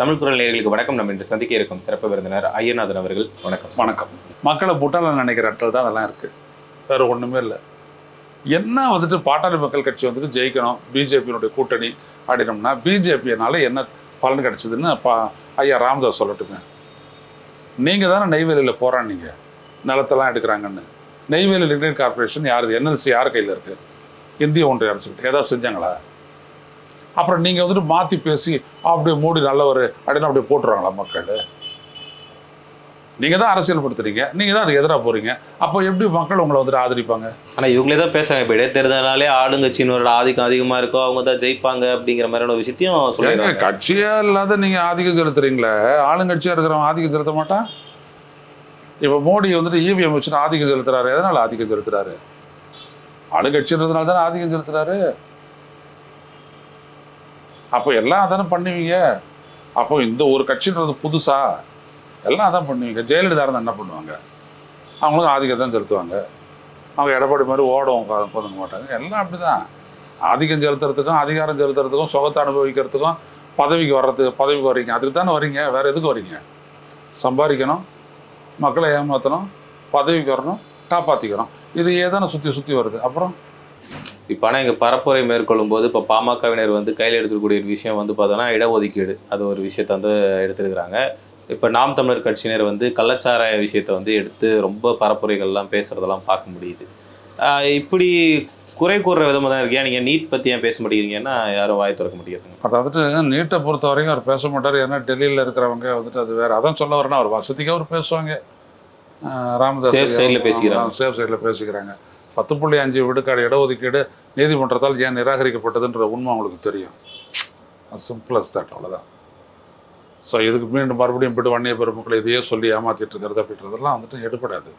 தமிழ் குரல் நேர்களுக்கு வணக்கம். நம்ம இன்று சந்திக்க இருக்கும் சிறப்பு விருந்தினர் ஐயநாதன் அவர்கள். வணக்கம். வணக்கம். மக்களை முட்டாள நினைக்கிற இடத்துல தான் அதெல்லாம் இருக்குது வேறு ஒன்றுமே இல்லை. என்ன வந்துட்டு பாட்டாளி மக்கள் கட்சி வந்துட்டு ஜெயிக்கணும் பிஜேபியினுடைய கூட்டணி ஆடினோம்னா பிஜேபியினால என்ன பலன் கிடைச்சதுன்னு பா ஐயா ராமதாஸ் சொல்லட்டுங்க நீங்கள் தானே நெய்வேலியில் போராடினீங்க. நிலத்தெல்லாம் எடுக்கிறாங்கன்னு. நெய்வேலி லிமிடெட் கார்பரேஷன் யார் என்எல்சி யார் கையில் இருக்குது இந்திய ஒன்றிய அரசு ஏதாவது செஞ்சாங்களா? அப்புறம் நீங்கள் வந்துட்டு மாற்றி பேசி அப்படியே மோடி நல்லவர் அப்படின்னு அப்படியே போட்டுருவாங்களா மக்கள்? நீங்கள் தான் அரசியல்படுத்துறீங்க. நீங்கள் தான் அதுக்கு எதிராக போகிறீங்க அப்போ எப்படி மக்கள் உங்களை வந்துட்டு ஆதரிப்பாங்க? ஆனா இவங்களே தான் பேசுறாங்க. இப்போ இடைத்தேர்தலாலே ஆளுங்கட்சியினரோட ஆதிக்கம் அதிகமா இருக்கோ அவங்க தான் ஜெயிப்பாங்க அப்படிங்கிற மாதிரியான ஒரு விஷயத்தையும் ஏங்க, சொல்லிடுறாங்க கட்சியே இல்லாத நீங்கள் ஆதிக்கம் செலுத்துறீங்களே? ஆளுங்கட்சியாக இருக்கிறவன் ஆதிக்கம் செலுத்த மாட்டான்? இப்போ மோடி வந்துட்டு இவிஎம் வச்சுட்டு ஆதிக்கம் செலுத்துறாரு. எதனால் ஆதிக்கம் செலுத்துறாரு? ஆளுங்கட்சின்றதுனால தானே ஆதிக்கம் செலுத்துறாரு? அப்போ எல்லாம் அதானே பண்ணுவீங்க? அப்போ இந்த ஒரு கட்சின்றது புதுசா? எல்லாம் அதான் பண்ணுவீங்க. ஜெயலலிதா இருந்தால் என்ன பண்ணுவாங்க? அவங்களும் ஆதிக்கம் தான் செலுத்துவாங்க. அவங்க எடப்பாடி மாதிரி ஓடவும் கொதுங்க மாட்டாங்க. எல்லாம் அப்படிதான். ஆதிக்கம் செலுத்துறதுக்கும் அதிகாரம் செலுத்துறதுக்கும் சுகத்தை அனுபவிக்கிறதுக்கும் பதவிக்கு வர்றதுக்கு பதவிக்கு வர்றீங்க. அதுக்கு தானே வரீங்க வேறு எதுக்கு வரீங்க சம்பாதிக்கணும் மக்களை ஏமாற்றணும் பதவிக்கு வரணும் காப்பாற்றிக்கணும் இது ஏதானே சுற்றி சுற்றி வருது. அப்புறம் இப்போ ஆனால் இங்கே பரப்புரை மேற்கொள்ளும் போது இப்போ பாமகவினர் வந்து கையில் எடுத்துக்கூடிய ஒரு விஷயம் வந்து பார்த்தோன்னா இடஒதுக்கீடு. அது ஒரு விஷயத்தை வந்து எடுத்துருக்குறாங்க. இப்போ நாம் தமிழர் கட்சியினர் வந்து கள்ளச்சாராய விஷயத்தை வந்து எடுத்து ரொம்ப பரப்புரைகள்லாம் பேசுறதெல்லாம் பார்க்க முடியுது. இப்படி குறை கூறுற விதமாக தான் இருக்கு நீங்கள் நீட் பற்றி ஏன் பேச மாட்டேங்கிறீங்கன்னா யாரும் வாய் திறக்க முடியாதுங்க அதாவது நீட்டை பொறுத்த வரைக்கும் அவர் பேச மாட்டார். ஏன்னா டெல்லியில் இருக்கிறவங்க வந்துட்டு அது வேறு. அதான் சொல்ல வரேன்னா அவர் வசதிக்கு அவர் பேசுவாங்க. ராமதாஸ் Safe side ல பேசிக்கிறாங்க. சேஃப் சைடில் பேசிக்கிறாங்க. பத்து புள்ளி அஞ்சு விடுக்காடு இடஒதுக்கீடு நீதிமன்றத்தால் ஏன் நிராகரிக்கப்பட்டதுன்ற உண்மை அவங்களுக்கு தெரியும். சிம்பிளஸ் தட் அவ்வளோதான் ஸோ இதுக்கு மீண்டும் மறுபடியும் போய்ட்டு வன்னிய பெருமக்களை இதையே சொல்லி ஏமாற்றிட்டு இருக்கிறது அப்படின்றதெல்லாம் வந்துட்டு எடுபடாது.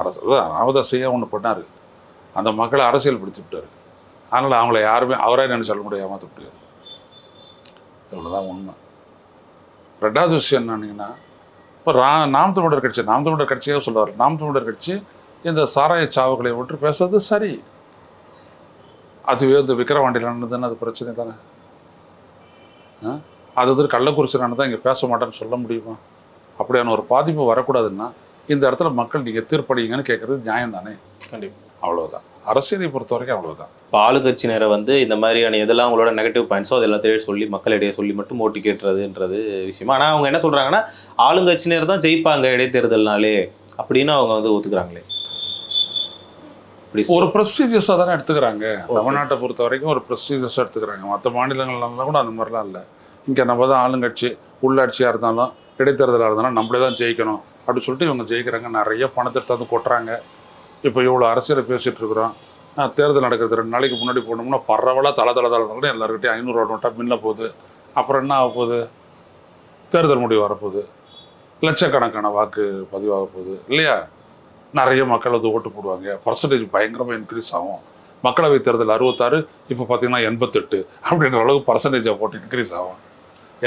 அரசு தான் ராமதாஸையே ஒன்று பண்ணார். அந்த மக்களை அரசியல் பிடித்து விட்டார். அதனால் அவங்கள யாருமே அவரே நினைச்சாலும் கூட ஏமாற்ற முடியாது. இவ்வளோதான் உண்மை. ரெண்டாவது விஷயம் என்னன்னீங்கன்னா இப்போ ரா நாம் தமிழர் கட்சி நாம் தமிழர் கட்சியே சொல்லுவார். நாம் தமிழர் கட்சி இந்த சாராய சாவுகளை விட்டு பேசுறது சரி. அதுவே இந்த விக்கிரவாண்டியில் நடந்ததுன்னு அது பிரச்சனை தானே? ஆ? அது வந்து கள்ளக்குறிச்சி நடந்தால் இங்கே பேச மாட்டேன்னு சொல்ல முடியுமா? அப்படியான ஒரு பாதிப்பு வரக்கூடாதுன்னா இந்த இடத்துல மக்கள் நீங்கள் தீர்ப்படிங்கன்னு கேட்குறது நியாயம் தானே? கண்டிப்பாக அவ்வளவுதான். அரசியலை பொறுத்த வரைக்கும் அவ்வளவுதான். இப்போ ஆளுங்கட்சியினரை வந்து இந்த மாதிரியான எதெல்லாம் அவங்களோட நெகட்டிவ் பாயிண்ட்ஸோ அது எல்லாத்தையும் சொல்லி மக்களிடையே சொல்லி மட்டும் ஓட்டு கேட்டுறதுன்றது விஷயமா. ஆனால் அவங்க என்ன சொல்றாங்கன்னா ஆளுங்கட்சியினர் தான் ஜெயிப்பாங்க இடைத்தேர்தல்னாலே அப்படின்னு அவங்க வந்து ஒத்துக்கிறாங்களே. ஒரு ப்ரெஸ்டீஜியஸாக தானே எடுத்துக்கிறாங்க. தமிழ்நாட்டை பொறுத்த வரைக்கும் ஒரு ப்ரெஸ்டீஜியஸாக எடுத்துக்கிறாங்க. மற்ற மாநிலங்கள்லாம் கூட அந்த மாதிரிலாம் இல்லை. இங்கே நம்ம தான் ஆளுங்கட்சி உள்ளாட்சியாக இருந்தாலும் இடைத்தேர்தலாக இருந்தாலும் நம்மளே தான் ஜெயிக்கணும். அப்படின்னு சொல்லிட்டு இவங்க ஜெயிக்கிறாங்க. நிறைய பணத்தை எடுத்தாந்து கொட்டுறாங்க. இப்போ இவ்வளோ அரசியலை பேசிகிட்டு இருக்கிறோம். தேர்தல் நடக்கிறது ரெண்டு நாளைக்கு முன்னாடி போனோம்னா பரவலாக தலை தலை தலை தலை எல்லாருக்கிட்டையும் ஐநூறுரூவா நோட்டாக மின்ன போகுது. அப்புறம் என்ன ஆக போகுது? தேர்தல் முடிவு வரப்போகுது. லட்சக்கணக்கான வாக்கு பதிவாக போகுது. இல்லையா? நிறைய மக்கள் வந்து ஓட்டு போடுவாங்க. பர்சன்டேஜ் பயங்கரமாக இன்க்ரீஸ் ஆகும். மக்களவை தேர்தல் அறுபத்தாறு இப்போ பார்த்தீங்கன்னா எண்பத்தெட்டு அப்படின்ற அளவுக்கு பர்சன்டேஜை போட்டு இன்க்ரீஸ் ஆகும்.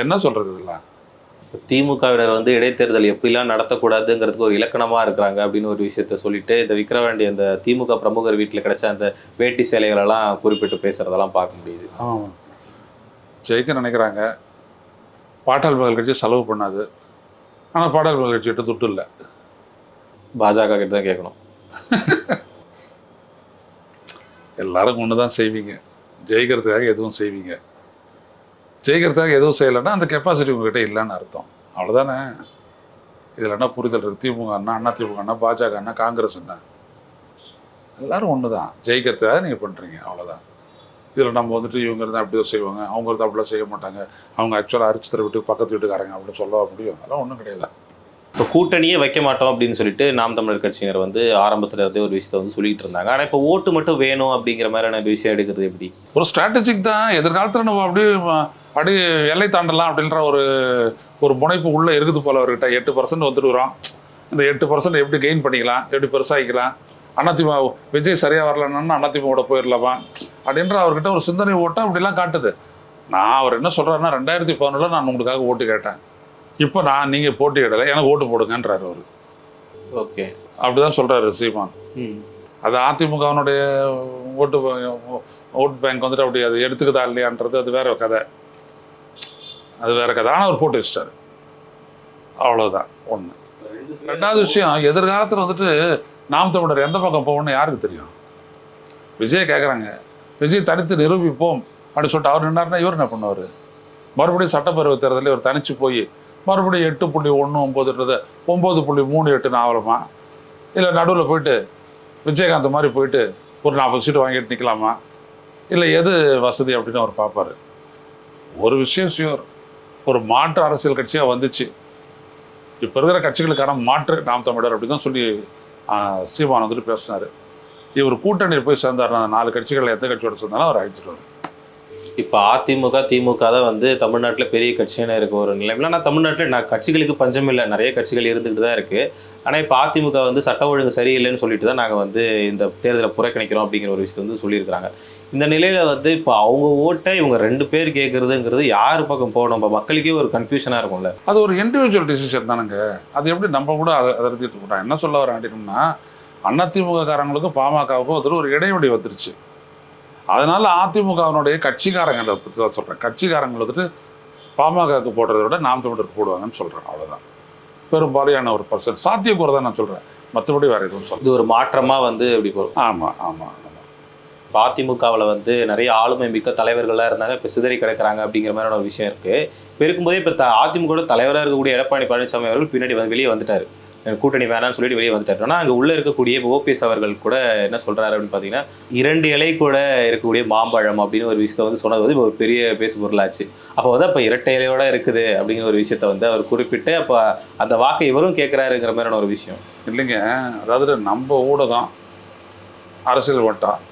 என்ன சொல்கிறது இதெல்லாம்? திமுகவினர் வந்து இடைத்தேர்தல் எப்படிலாம் நடத்தக்கூடாதுங்கிறதுக்கு ஒரு இலக்கணமா இருக்கிறாங்க அப்படின்னு ஒரு விஷயத்த சொல்லிட்டு இந்த விக்கிரவாண்டி அந்த திமுக பிரமுகர் வீட்டில் கிடைச்ச அந்த வேட்டி சேலைகளெல்லாம் குறிப்பிட்டு பேசுறதெல்லாம் பார்க்க முடியுது. ஜெயிக்க நினைக்கிறாங்க. பாட்டாள் மகள் கட்சி செலவு பண்ணாது. ஆனால் பாட்டாள் மகள் கட்சிகிட்ட துட்டு இல்லை. பாஜக கிட்ட தான் கேட்கணும். எல்லாரும் ஒன்று தான் செய்வீங்க. ஜெயிக்கிறதுக்காக எதுவும் செய்வீங்க. ஜெயிக்கிறதுக்காக எதுவும் செய்யலைன்னா அந்த கெப்பாசிட்டி உங்ககிட்ட இல்லைன்னு அர்த்தம். அவ்வளோதானே இதில் என்ன புரிதல் இருக்குது திமுக அண்ணா அண்ணா திமுக அண்ணா பாஜக அண்ணா காங்கிரஸ் அண்ணா? எல்லாரும் ஒன்று தான் ஜெயிக்கிறதுக்காக நீங்கள் பண்ணுறீங்க அவ்வளோதான் இதில் நம்ம வந்துட்டு இவங்க இருந்தால் அப்படி தான் செய்வாங்க. அவங்க இருந்தால் அப்படிலாம் செய்ய மாட்டாங்க. அவங்க ஆக்சுவலாக அரிச்சு தர வீட்டுக்கு பக்கத்து வீட்டுக்காரங்க அப்படின்னு சொல்ல முடியும்? அதெல்லாம் ஒன்றும் கிடையாது. இப்போ கூட்டணியே வைக்க மாட்டோம் அப்படின்னு சொல்லிட்டு நாம் தமிழர் கட்சியினர் வந்து ஆரம்பத்தில் இருந்தே ஒரு விஷயத்த வந்து சொல்லிட்டு இருந்தாங்க. ஆனால் இப்போ ஓட்டு மட்டும் வேணும் அப்படிங்கிற மாதிரியான விஷயம் எடுக்கிறது எப்படி? ஒரு ஸ்ட்ராட்டஜிக் தான். எதிர்காலத்தில் நம்ம அப்படியே அப்படியே எல்லை தாண்டலாம் அப்படின்ற ஒரு ஒரு முனைப்பு உள்ளே இருக்குது போல அவர்கிட்ட. எட்டு பர்சன்ட் வந்துருக்குறோம் இந்த எட்டு பர்சன்ட் எப்படி கெயின் பண்ணிக்கலாம்? எப்படி பெருசாகிக்கலாம்? அதிமுக விஜய் சரியாக வரலன்னா அதிமுகவோட போயிடலாமா? அப்படின்ற அவர்கிட்ட ஒரு சிந்தனை ஓட்டம் அப்படிலாம் காட்டுது. நான் அவர் என்ன சொல்கிறாருன்னா ரெண்டாயிரத்தி பதினொன்றில் நான் உங்களுக்காக ஓட்டு கேட்டேன். இப்போ நான் நீங்கள் போட்டி இடலை எனக்கு ஓட்டு போடுங்கன்றாரு அவர். ஓகே. அப்படிதான் சொல்கிறாரு சீமான். அது அதிமுகவினுடைய ஓட்டு ப- ஓட் பேங்க் வந்துட்டு அப்படி அது எடுத்துக்குதா இல்லையான்றது அது வேற கதை. அது வேற கதை. ஆனால் அவர் போட்டு வச்சிட்டாரு. அவ்வளவுதான் ஒண்ணு. ரெண்டாவது விஷயம் எதிர்காலத்துல வந்துட்டு நாம் தமிழர் எந்த பக்கம் போகணும்னு யாருக்கு தெரியும்? விஜய் கேட்குறாங்க விஜய் தனித்து நிரூபிப்போம் அப்படின்னு சொல்லிட்டு அவர் நின்னாருன்னா இவர் என்ன பண்ணுவார்? மறுபடியும் சட்டப்பேரவை தேர்தலில் இவர் தனிச்சு போய் மறுபடியும் எட்டு புள்ளி ஒன்று ஒம்போதுன்றத ஒம்பது புள்ளி மூணு எட்டு நாவலமா? இல்லை நடுவில் போயிட்டு விஜயகாந்த் மாதிரி போயிட்டு ஒரு நாற்பது சீட்டு வாங்கிட்டு நிற்கலாமா இல்லை எது வசதி அப்படின்னு அவர் பார்ப்பாரு. ஒரு விஷயம் சியோர் ஒரு மாற்று அரசியல் கட்சியாக வந்துச்சு. இப்போ இருக்கிற கட்சிகளுக்கான மாற்று நாம் தமிழர் அப்படின்னு தான் சொல்லி சீமான் வந்துட்டு பேசினார். இவர் கூட்டணியில் போய் சேர்ந்தார் நாலு கட்சிகளில் எந்த கட்சியோட சேர்ந்தாலும் அவர் அழிச்சிருவார் இப்போ அதிமுக திமுக தான் வந்து தமிழ்நாட்டில் பெரிய கட்சியான இருக்க ஒரு நிலைமையில் ஆனால் தமிழ்நாட்டில் நான் கட்சிகளுக்கு பஞ்சம் இல்லை. நிறைய கட்சிகள் இருந்துகிட்டு தான் இருக்குது ஆனால் இப்போ அதிமுக வந்து சட்ட ஒழுங்கு சரியில்லைன்னு சொல்லிட்டு தான் நாங்கள் வந்து இந்த தேர்தலை புறக்கணிக்கிறோம் அப்படிங்கிற ஒரு விஷயத்தை வந்து சொல்லியிருக்கிறாங்க. இந்த நிலையில் வந்து இப்போ அவங்க ஓட்டை இவங்க ரெண்டு பேர் கேட்குறதுங்கிறது யார் பக்கம் போகணும்? இப்போ மக்களுக்கே ஒரு கன்ஃபியூஷனாக இருக்கும்ல. அது ஒரு இண்டிவிஜுவல் டிசிஷன் தானுங்க. அது எப்படி நம்ம கூட அதை அதை போட்டோம் என்ன சொல்ல வரேன் அப்படின்னா அதிமுக காரங்களுக்கும் பாமகவுக்கும் ஒரு இடைவெளி வந்துருச்சு. அதனால அதிமுகவினுடைய கட்சிக்காரங்களை பற்றி தான் சொல்கிறேன் கட்சிக்காரங்க வந்துட்டு பாமகவுக்கு போடுறதை விட நாம் தமிழருக்கு போடுவாங்கன்னு சொல்கிறேன் அவ்வளோதான் பெரும்பாலான ஒரு பர்சன்ட் சாத்தியக்கூறு தான் நான் சொல்கிறேன் மற்றபடி வேறு எதுவும் சொல்ல இது ஒரு மாற்றமாக வந்து இப்படி போகும் ஆமாம் ஆமாம் அதிமுகவில் வந்து நிறைய ஆளுமை மிக்க தலைவர்கள்லாம் இருந்தாங்க. இப்போ சிதறி கிடக்குறாங்க அப்படிங்கிற மாதிரியான ஒரு விஷயம் இருக்குது இப்போ இருக்கும்போதே இப்போ அதிமுக தலைவராக இருக்கக்கூடிய எடப்பாடி பழனிசாமி அவர்கள் பின்னாடி வந்து வெளியே வந்துட்டார். கூட்டணி வேணாம்னு சொல்லிட்டு வெளியே வந்துட்டார். ஆனால் அங்கே உள்ளே இருக்கக்கூடிய ஓபிஎஸ் அவர்கள் கூட என்ன சொல்கிறாரு அப்படின்னு பார்த்தீங்கன்னா இரண்டு இலை கூட இருக்கக்கூடிய மாம்பழம் அப்படின்னு ஒரு விஷயத்தை வந்து சொன்னது வந்து ஒரு பெரிய பேசு பொருளாச்சு அப்போ வந்து அப்போ இரட்டை இலையோட இருக்குது அப்படிங்கிற ஒரு விஷயத்தை வந்து அவர் குறிப்பிட்டு அப்போ அந்த வாக்கை இவரும் கேட்குறாருங்கிற மாதிரியான ஒரு விஷயம். இல்லைங்க. அதாவது நம்ம ஊடகம் அரசியல் வட்டம்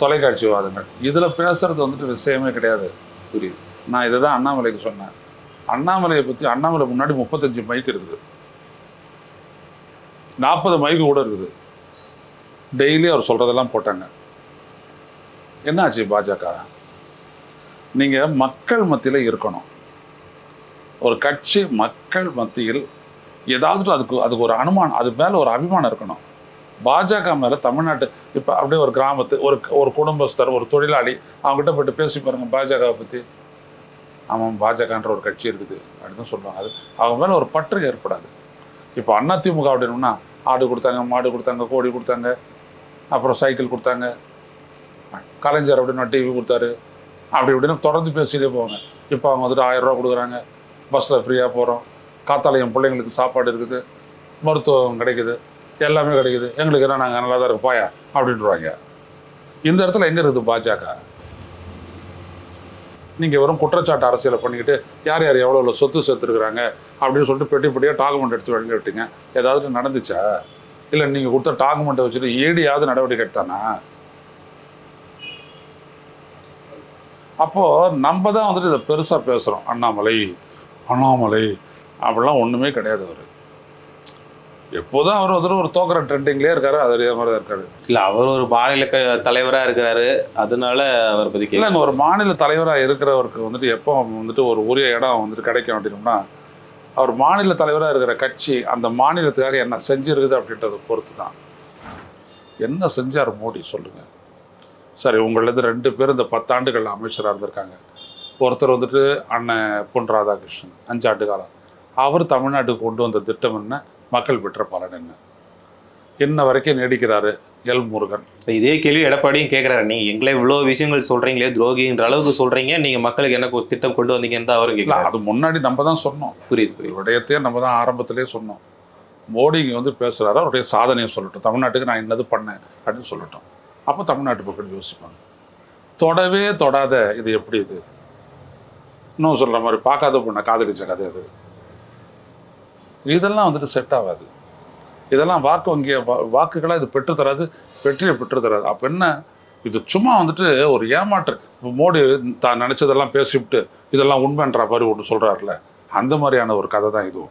தொலைக்காட்சி வாதங்கள் இதில் பேசுகிறது வந்துட்டு விஷயமே கிடையாது. புரியுது. நான் இதை தான் அண்ணாமலைக்கு சொன்னேன். அண்ணாமலையை பற்றி அண்ணாமலை முன்னாடி முப்பத்தஞ்சு மைக் இருக்குது. நாற்பது மைக்கு கூட இருக்குது. டெய்லி அவர் சொல்கிறதெல்லாம் போட்டாங்க. என்னாச்சு பாஜக? நீங்கள் மக்கள் மத்தியில் இருக்கணும். ஒரு கட்சி மக்கள் மத்தியில் ஏதாவது அதுக்கு அதுக்கு ஒரு அனுமானம் அது மேலே ஒரு அபிமானம் இருக்கணும். பாஜக மேலே தமிழ்நாட்டு இப்போ அப்படியே ஒரு கிராமத்து ஒரு ஒரு குடும்பஸ்தர் ஒரு தொழிலாளி அவங்ககிட்ட போயிட்டு பேசி பாருங்கள் பாஜகவை பற்றி ஆமாம் பாஜகன்ற ஒரு கட்சி இருக்குது அப்படின்னு சொல்லுவாங்க. அது அவங்க மேலே ஒரு பற்று ஏற்படாது. இப்போ அதிமுக அப்படின்னா ஆடு கொடுத்தாங்க மாடு கொடுத்தாங்க கோழி கொடுத்தாங்க அப்புறம் சைக்கிள் கொடுத்தாங்க. கலைஞர் அப்படின்னா டிவி கொடுத்தாரு. அப்படி இப்படின்னு தொடர்ந்து பேசிட்டே போவாங்க. இப்போ அவங்க வந்துட்டு ஆயிரம் ரூபா கொடுக்குறாங்க. பஸ்ஸில் ஃப்ரீயாக போகிறோம் காத்தாலயம் பிள்ளைங்களுக்கு சாப்பாடு இருக்குது. மருத்துவம் கிடைக்குது. எல்லாமே கிடைக்குது. எங்களுக்கு என்ன நாங்கள் நல்லா தான் இருக்கும் பாயா? அப்படின்றாங்க. இந்த இடத்துல எங்கே இருக்குது பாஜக? நீங்கள் வெறும் குற்றச்சாட்டு அரசியலை பண்ணிக்கிட்டு யார் யார் எவ்வளோ எவ்வளோ சொத்து சேர்த்துருக்குறாங்க அப்படின்னு சொல்லிட்டு பெட்டி பெட்டியாக டாக்குமெண்ட் எடுத்து வழங்கி விட்டீங்க. ஏதாவது நடந்துச்சா? இல்லை நீங்கள் கொடுத்த டாக்குமெண்ட்டை வச்சுட்டு ஏடியாவது நடவடிக்கை எடுத்தானா? அப்போது நம்ம தான் வந்துட்டு இதை பெருசாக பேசுகிறோம் அண்ணாமலை அண்ணாமலை அப்படிலாம் ஒன்றுமே கிடையாது அவர். எப்போதும் அவர் வந்துட்டு ஒரு தோக்கிற ட்ரெண்டிங்லேயே இருக்காரு அதே மாதிரி தான் இருக்காரு. இல்லை அவர் ஒரு மாநில தலைவராக இருக்கிறாரு. அதனால அவரை பற்றி இல்லைங்க ஒரு மாநில தலைவராக இருக்கிறவருக்கு வந்துட்டு எப்போ வந்துட்டு ஒரு உரிய இடம் வந்துட்டு கிடைக்கும் அப்படின்னோம்னா அவர் மாநில தலைவராக இருக்கிற கட்சி அந்த மாநிலத்துக்காக என்ன செஞ்சிருக்குது அப்படின்றத பொறுத்து தான் என்ன செஞ்சார் மோடி சொல்லுங்க. சரி உங்களது ரெண்டு பேர் இந்த பத்தாண்டுகள் அமைச்சராக இருந்திருக்காங்க. ஒருத்தர் வந்துட்டு அண்ணன் பொன் ராதாகிருஷ்ணன் அஞ்சாண்டு காலம். அவர் தமிழ்நாட்டுக்கு கொண்டு வந்த திட்டம் என்ன? மக்கள் பெற்ற பலன் என்ன? இன்ன வரைக்கும் நீடிக்கிறாரு எல் முருகன். இப்ப இதே கேள்வி எடப்பாடியும் கேட்குறாரு நீ எங்களை இவ்வளோ விஷயங்கள் சொல்றீங்களே துரோகின்ற அளவுக்கு சொல்றீங்க. நீங்க மக்களுக்கு என்ன கொ- திட்டம் கொண்டு வந்தீங்கன்னு தான் அவரும் அது முன்னாடி நம்ம தான் சொன்னோம். புரியுது புரியுது. விடயத்தையே நம்ம தான் ஆரம்பத்திலே சொன்னோம். மோடி இங்கே வந்து பேசுகிறாரு அவருடைய சாதனையை சொல்லட்டும். தமிழ்நாட்டுக்கு நான் என்னது பண்ணேன் அப்படின்னு சொல்லட்டும். அப்போ தமிழ்நாட்டு மக்கள் யோசிப்பாங்க. தொடவே தொடாத இது எப்படி இது? இன்னும் சொல்கிற மாதிரி பார்க்காத பொண்ணை காதலிச்ச கதை அது. இதெல்லாம் வந்துட்டு செட் ஆகாது. இதெல்லாம் வாக்கு வங்கிய வா- வாக்குகளாக இது பெற்று தராது வெற்றியை பெற்று தராது. அப்போ என்ன? இது சும்மா வந்துட்டு ஒரு ஏமாற்று. இப்போ மோடி தான் நினச்சதெல்லாம் பேசிவிட்டு இதெல்லாம் உண்மைன்ற மாதிரி ஒன்று சொல்கிறாருல அந்த மாதிரியான ஒரு கதை தான் இதுவும்.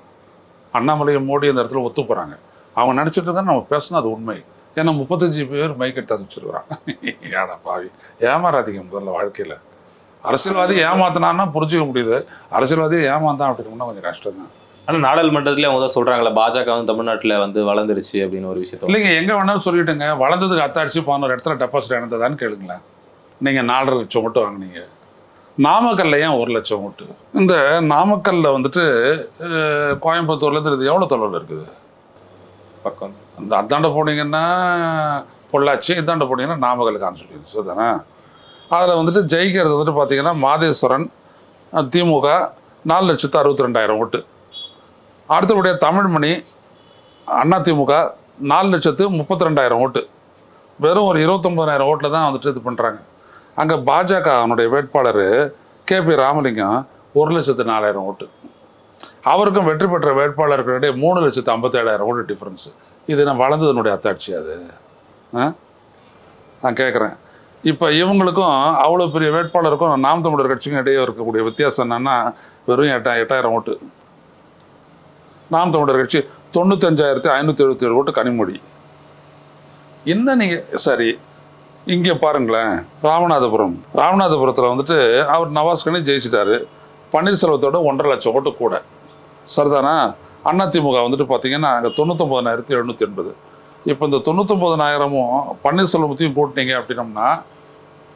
அண்ணாமலையும் மோடி அந்த இடத்துல ஒத்து போகிறாங்க அவங்க நினச்சிட்டு இருந்தா நம்ம பேசினா அது உண்மை. ஏன்னா முப்பத்தஞ்சு பேர் மைக் எடுத்து வச்சுருக்குறான் ஏடா பாவி? ஏமாறாதீங்க முதல்ல வாழ்க்கையில். அரசியல்வாதி ஏமாத்தினான்னா புரிஞ்சுக்க முடியுது. அரசியல்வாதி ஏமாந்தான் அப்படின்னா கொஞ்சம் கஷ்டம் தான் ஆனா நாடாளுமன்றத்துல அவங்க தான் சொல்றாங்களே பாஜக வந்து தமிழ்நாட்டுல வந்து வளர்ந்துருச்சு அப்படின்னு ஒரு விஷயத்த இல்லைங்க எங்கே வேணாலும் சொல்லிட்டுங்க வளர்ந்ததுக்கு அத்தாட்சி பதினோரு இடத்துல டெபாசிட் இழந்ததான்னு கேளுங்களேன். நீங்கள் நாலரை லட்சம் மட்டும் வாங்குனீங்க. நாமக்கல்ல ஏன் ஒரு லட்சம் ஓட்டு? இந்த நாமக்கல்ல வந்துட்டு அஹ், கோயம்புத்தூர்ல இருந்து இது எவ்வளோ தொலைவில் இருக்குது? பக்கம். அந்த அந்தாண்ட போனீங்கன்னா பொள்ளாச்சி இந்தாண்ட போனீங்கன்னா நாமக்கல் கான்ஸ்டியூன்சி தானே அதில் வந்துட்டு ஜெயிக்கிறது வந்துட்டு பார்த்தீங்கன்னா மாதேஸ்வரன் திமுக நாலு லட்சத்து அறுபத்தி ரெண்டாயிரம் ஓட்டு. அடுத்தபடிய தமிழ்மணி அண்ணா திமுக நாலு லட்சத்து முப்பத்தி ரெண்டாயிரம் ஓட்டு. வெறும் ஒரு இருபத்தொம்பதாயிரம் ஓட்டில் தான் வந்துட்டு இது பண்ணுறாங்க அங்கே பாஜக அவனுடைய வேட்பாளர் கே பி ராமலிங்கம் ஒரு லட்சத்து நாலாயிரம் ஓட்டு. அவருக்கும் வெற்றி பெற்ற வேட்பாளர்களுடைய மூணு லட்சத்து ஐம்பத்தேழாயிரம் ஓட்டு டிஃப்ரென்ஸு இது நான் வளர்ந்ததனுடைய அத்தாட்சி அது? ஆ? நான் கேட்குறேன் இப்போ இவங்களுக்கும் அவ்வளோ பெரிய வேட்பாளருக்கும் நாம் தமிழர் கட்சிக்கும் இடையே இருக்கக்கூடிய வித்தியாசம் என்னென்னா வெறும் எட்டா எட்டாயிரம் ஓட்டு. நாம் தமிழர் கட்சி தொண்ணூத்தஞ்சாயிரத்தி ஐநூற்றி எழுபத்தி ஏழு ஓட்டு கனிமொழி. என்ன நீங்கள் சரி இங்கே பாருங்களேன் ராமநாதபுரம். ராமநாதபுரத்தில் வந்துட்டு அவர் நவாஸ்கனே ஜெயிச்சிட்டாரு. பன்னீர்செல்வத்தோட ஒன்றரை லட்சம் ஓட்டு கூட. சரிதானா? அதிமுக வந்துட்டு பார்த்தீங்கன்னா அங்கே தொண்ணூத்தொம்பதாயிரத்தி எழுநூற்றி எண்பது. இப்போ இந்த தொண்ணூத்தொம்பதனாயிரமும் பன்னீர்செல்வத்தையும் கூட்டினீங்க அப்படின்னம்னா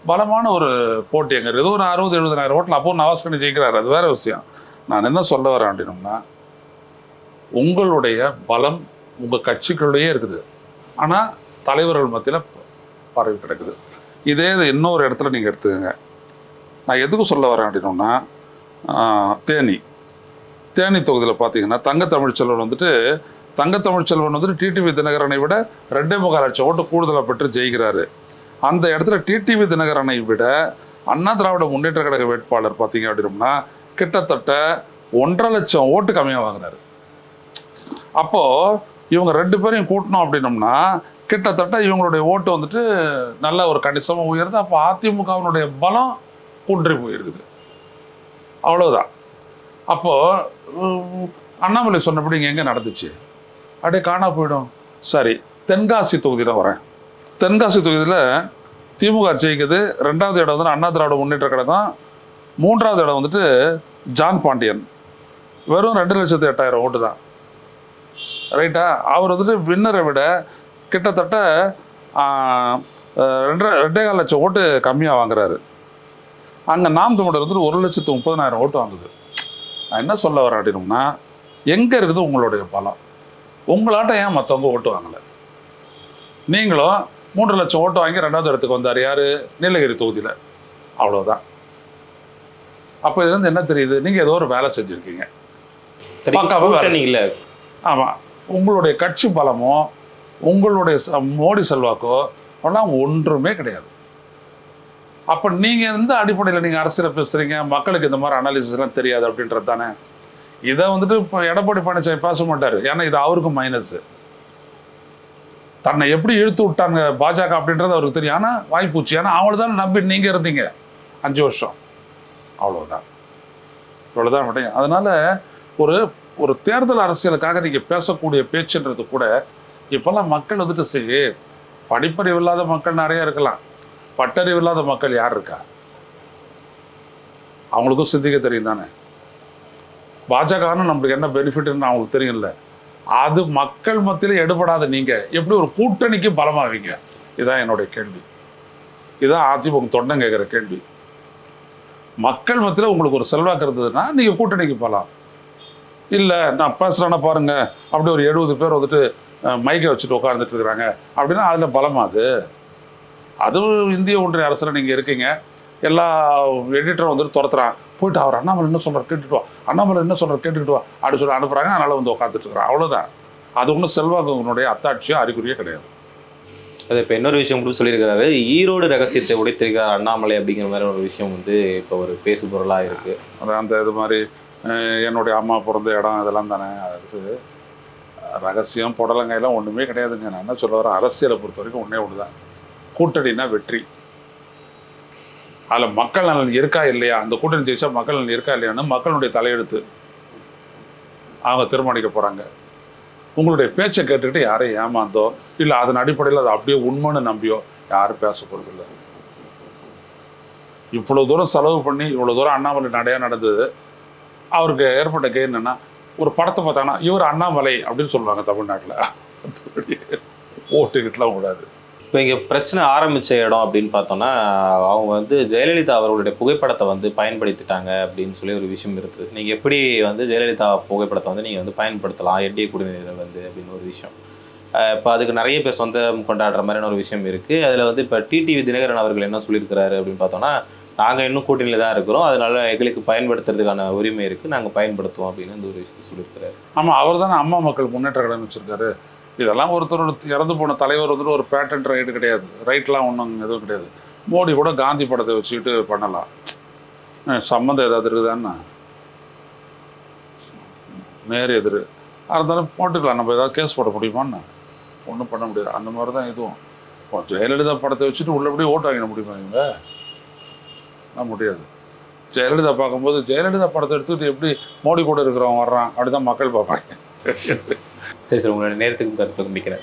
பலமான ஒரு போட்டி எங்கே ஏதோ ஒரு அறுபது எழுபதாயிரம் ஓட்டில் அப்போ நவாஸ்கனி ஜெயிக்கிறாரு. அது வேறு விஷயம். நான் என்ன சொல்ல வரேன் அப்படின்னம்னா உங்களுடைய பலம் உங்கள் கட்சிக்குள்ளேயே இருக்குது. ஆனால் தலைவர்கள் மத்தியில் பரவி கிடக்குது. இதே இது இன்னொரு இடத்துல நீங்கள் எடுத்துக்கோங்க. நான் எதுக்கு சொல்ல வரேன் அப்படின்னோம்னா தேனி. தேனி தொகுதியில் பார்த்தீங்கன்னா தங்கத்தமிழ் செல்வன் வந்துட்டு தங்கத்தமிழ் செல்வன் வந்துட்டு டிடிவி தினகரனை விட ரெண்டே முக்கால் லட்சம் ஓட்டு கூடுதலாக பெற்று ஜெயிக்கிறாரு. அந்த இடத்துல டிடிவி தினகரனை விட அண்ணா திராவிட முன்னேற்ற கழக வேட்பாளர் பார்த்தீங்க அப்படின்னோம்னா கிட்டத்தட்ட ஒன்றரை லட்சம் ஓட்டு கம்மியாக வாங்கினார் அப்போ இவங்க ரெண்டு பேரையும் கூட்டணும் அப்படின்னம்னா கிட்டத்தட்ட இவங்களுடைய ஓட்டு வந்துட்டு நல்ல ஒரு கணிசமாக உயருது. அப்போ அதிமுகவினுடைய பலம் குன்றி போயிருக்குது. அவ்வளோதான் அப்போது அண்ணாமலை சொன்னபடி இங்கே எங்கே நடந்துச்சு? அப்படியே காணா போயிடும். சரி தென்காசி தொகுதியில் வரேன். தென்காசி தொகுதியில் திமுக ஜெயிக்குது. ரெண்டாவது இடம் வந்து அண்ணா திராவிட முன்னேற்ற கடை தான். மூன்றாவது இடம் வந்துட்டு ஜான் பாண்டியன். வெறும் ரெண்டு லட்சத்து எட்டாயிரம் ஓட்டு தான். ரைட்டா? அவர் வந்துட்டு வின்னரை விட கிட்டத்தட்ட ரெண்டரை ரெண்டே கால் லட்சம் ஓட்டு கம்மியாக வாங்குறாரு. அங்கே நாம் தமிழர் வந்துட்டு ஒரு லட்சத்து முப்பதனாயிரம் ஓட்டு வாங்குது. நான் என்ன சொல்ல வரேன் அப்படின்னோம்னா எங்கே இருக்குது உங்களுடைய பலம்? உங்களாட்ட ஏன் மற்றவங்க ஓட்டு வாங்கலை? நீங்களும் மூன்று லட்சம் ஓட்டு வாங்கி ரெண்டாவது இடத்துக்கு வந்தார் யார்? நீலகிரி தொகுதியில். அவ்வளோதான் அப்போ இதுலேருந்து என்ன தெரியுது? நீங்கள் ஏதோ ஒரு வேலை செஞ்சுருக்கீங்க. இல்ல ஆமாம் உங்களுடைய கட்சி பலமோ உங்களுடைய ச- மோடி செல்வாக்கோ அதெல்லாம் ஒன்றுமே கிடையாது. அப்போ நீங்கள் எந்த அடிப்படையில் நீங்கள் அரசியலை பேசுகிறீங்க மக்களுக்கு இந்த மாதிரி அனாலிசிஸ்லாம் தெரியாது அப்படின்றது தானே? இதை வந்துட்டு இப்போ எடப்பாடி பழனிசாமி பேச மாட்டார். ஏன்னா இது அவருக்கும் மைனஸு தன்னை எப்படி இழுத்து விட்டாங்க பாஜக அப்படின்றது அவருக்கு தெரியும். ஆனால் வாய்ப்பூச்சி ஏன்னா அவளை தான் நம்பி நீங்கள் இருந்தீங்க. அஞ்சு வருஷம். அவ்வளோதான் இவ்வளோதான் மட்டும் அதனால் ஒரு ஒரு தேர்தல் அரசியலுக்காக நீங்கள் பேசக்கூடிய பேச்சுன்றது கூட இப்போல்லாம் மக்கள் வந்துட்டு சரி படிப்பறிவு இல்லாத மக்கள் நிறைய இருக்கலாம். பட்டறிவு இல்லாத மக்கள் யார் இருக்கா? அவங்களுக்கும் சிந்திக்க தெரியும் தானே. பாஜகன்னு நம்மளுக்கு என்ன பெனிஃபிட்னு அவங்களுக்கு தெரியும்ல. அது மக்கள் மத்தியில் எடுபடாத நீங்கள் எப்படி ஒரு கூட்டணிக்கு பலமாவீங்க? இதான் என்னுடைய கேள்வி. இதான் அதிமுக தொண்டன் கேட்குற கேள்வி. மக்கள் மத்தியில் உங்களுக்கு ஒரு செல்வாக்கு இருந்ததுன்னா நீங்கள் கூட்டணிக்கு போகலாம். இல்லை நான் பேசுகிறேன்னா பாருங்க அப்படி ஒரு எழுபது பேர் வந்துட்டு மைக்கை வச்சுட்டு உட்கார்ந்துட்டு இருக்கிறாங்க. அப்படின்னா அதில் பலமா அது. அதுவும் இந்திய ஒன்றிய அரசில் நீங்கள் இருக்கீங்க. எல்லா எடிட்டரும் வந்துட்டு துரத்துறான். போயிட்டு அவர் அண்ணாமலை என்ன சொல்கிறார் கேட்டுட்டு வா. அண்ணாமலை என்ன சொல்கிறார் கேட்டுக்கிட்டு வா அப்படின்னு சொல்லி அனுப்புகிறாங்க அதனால் வந்து உட்காந்துட்டு இருக்கிறான். அவ்வளோதான் அது ஒன்றும் செல்வாக்குனுடைய அத்தாட்சியோ அறிகுறியே கிடையாது. அது இப்போ இன்னொரு விஷயம் கூட சொல்லியிருக்கிறாரு. ஈரோடு ரகசியத்தை உடைத்திருக்கிறார் அண்ணாமலை அப்படிங்கிற மாதிரி ஒரு விஷயம் வந்து இப்போ ஒரு பேசு பொருளாக இருக்கு. அது அந்த இது மாதிரி என்னுடைய அம்மா பிறந்த இடம் இதெல்லாம் தானே. அது ரகசியம் புடலங்காயெல்லாம் ஒன்றுமே கிடையாதுங்க. நான் என்ன சொல்ல வரேன்? அரசியலை பொறுத்த வரைக்கும் ஒன்றே ஒன்று தான் கூட்டணினா வெற்றி. அதில் மக்கள் நலன் இருக்கா இல்லையா? அந்த கூட்டணி ஜெயிச்சா மக்கள் நலன் இருக்கா இல்லையான்னு மக்களுடைய தலையெழுத்து அவங்க தீர்மானிக்க போகிறாங்க உங்களுடைய பேச்சை கேட்டுக்கிட்டு யாரையும் ஏமாந்தோ இல்லை அதன் அடிப்படையில் அதை அப்படியே உண்மைன்னு நம்பியோ யாரும் பேச போகிறதில்ல இவ்வளோ தூரம் செலவு பண்ணி இவ்வளோ தூரம் அண்ணாமலை நடையாக நடந்தது. அவருக்கு ஏற்பட்ட கே என்னன்னா ஒரு படத்தை பார்த்தாங்கன்னா இவர் அண்ணாமலை அப்படின்னு சொல்லுவாங்க தமிழ்நாட்டில். ஓட்டுக்கிட்டலாம் கூடாது. இப்போ இங்கே பிரச்சனை ஆரம்பித்த இடம் அப்படின்னு பார்த்தோன்னா அவங்க வந்து ஜெயலலிதா அவர்களுடைய புகைப்படத்தை வந்து பயன்படுத்திட்டாங்க அப்படின்னு சொல்லி ஒரு விஷயம் இருக்குது. நீங்கள் எப்படி வந்து ஜெயலலிதா புகைப்படத்தை வந்து நீங்கள் வந்து பயன்படுத்தலாம்? எட்டிய குடிநீர் வந்து அப்படின்னு ஒரு விஷயம். இப்போ அதுக்கு நிறைய பேர் சொந்தம் கொண்டாடுற மாதிரியான ஒரு விஷயம் இருக்குது அதில் வந்து இப்போ டிடிவி தினகரன் அவர்கள் என்ன சொல்லியிருக்கிறாரு அப்படின்னு பார்த்தோன்னா நாங்கள் இன்னும் கூட்டணியில் தான் இருக்கிறோம். அதனால எங்களுக்கு பயன்படுத்துறதுக்கான உரிமை இருக்குது நாங்கள் பயன்படுத்துவோம் அப்படின்னு இந்த ஒரு விஷயத்தை சொல்லியிருக்கிறாரு. ஆமாம் அவர் தானே அம்மா மக்கள் முன்னேற்ற கடன் வச்சிருக்காரு. இதெல்லாம் ஒருத்தரோட இறந்து போன தலைவர் வந்துட்டு ஒரு பேட்டன்ட் ரைடு கிடையாது. ரைட்லாம் ஒன்றும் எதுவும் கிடையாது. மோடி கூட காந்தி படத்தை வச்சுக்கிட்டு பண்ணலாம். சம்மந்தம் ஏதாவது இருக்குதான்னா நேர் எதிர். இருந்தாலும் போட்டுக்கலாம். நம்ம ஏதாவது கேஸ் போட முடியுமான்னு ஒன்றும் பண்ண முடியாது. அந்த மாதிரி தான் இதுவும். ஜெயலலிதா படத்தை வச்சுட்டு உள்ளபடியே ஓட்டு வாங்கிட முடியுமா இவங்க? தான் முடியாது. ஜெயலலிதா பார்க்கும்போது ஜெயலலிதா படத்தை எடுத்துக்கிட்டு எப்படி மோடி கூட இருக்கிறவன் வர்றான்? அப்படிதான் மக்கள் பார்ப்பாங்க. சரி சார் உங்களோட நேரத்துக்கு கருத்து மிக்க